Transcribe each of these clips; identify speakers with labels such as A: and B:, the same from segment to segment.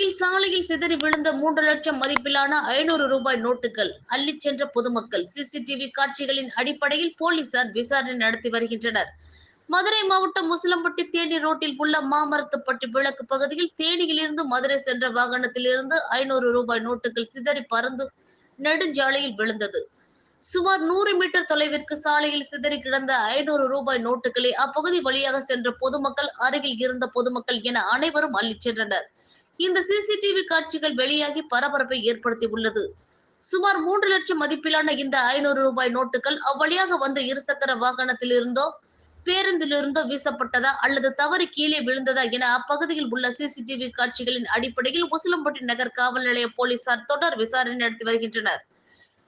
A: சாலையில் சிதறி விழுந்த மூன்று லட்சம் மதிப்பிலான ஐநூறு ரூபாய் நோட்டுகள் அள்ளிச் சென்ற பொதுமக்கள் சிசிடிவி காட்சிகளின் அடிப்படையில் போலீசார் விசாரணை நடத்தி வருகின்றனர். மதுரை மாவட்டம் முசலம்பட்டி தேனி ரோட்டில் உள்ள மாமரத்துப்பட்டி விளக்கு பகுதியில் தேனியிலிருந்து மதுரை சென்ற வாகனத்தில் இருந்து ஐநூறு ரூபாய் நோட்டுகள் சிதறி பறந்து நெடுஞ்சாலையில் விழுந்தது. சுமார் நூறு மீட்டர் தொலைவிற்கு சாலையில் சிதறி கிடந்த ஐநூறு ரூபாய் நோட்டுகளை அப்பகுதி வழியாக சென்ற பொதுமக்கள் அருகில் இருந்த பொதுமக்கள் என அனைவரும் அள்ளிச் சென்றனர். இந்த சிசிடிவி காட்சிகள் வெளியாகி பரபரப்பை ஏற்படுத்தி உள்ளது. சுமார் மூன்று லட்சம் மதிப்பிலான இந்த ஐநூறு ரூபாய் நோட்டுகள் அவ்வழியாக வந்த இருசக்கர வாகனத்தில் இருந்தோ பேருந்திலிருந்தோ வீசப்பட்டதா அல்லது தவறி கீழே விழுந்ததா என அப்பகுதியில் உள்ள சிசிடிவி காட்சிகளின் அடிப்படையில் உசிலம்பட்டி நகர் காவல் நிலைய போலீசார் தொடர் விசாரணை நடத்தி வருகின்றனர்.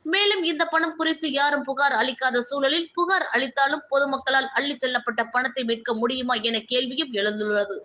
A: மேலும் இந்த பணம் குறித்து யாரும் புகார் அளிக்காத சூழலில் புகார் அளித்தாலும் பொதுமக்களால் அள்ளிச் செல்லப்பட்ட பணத்தை மீட்க முடியுமா என கேள்வியும் எழுந்துள்ளது.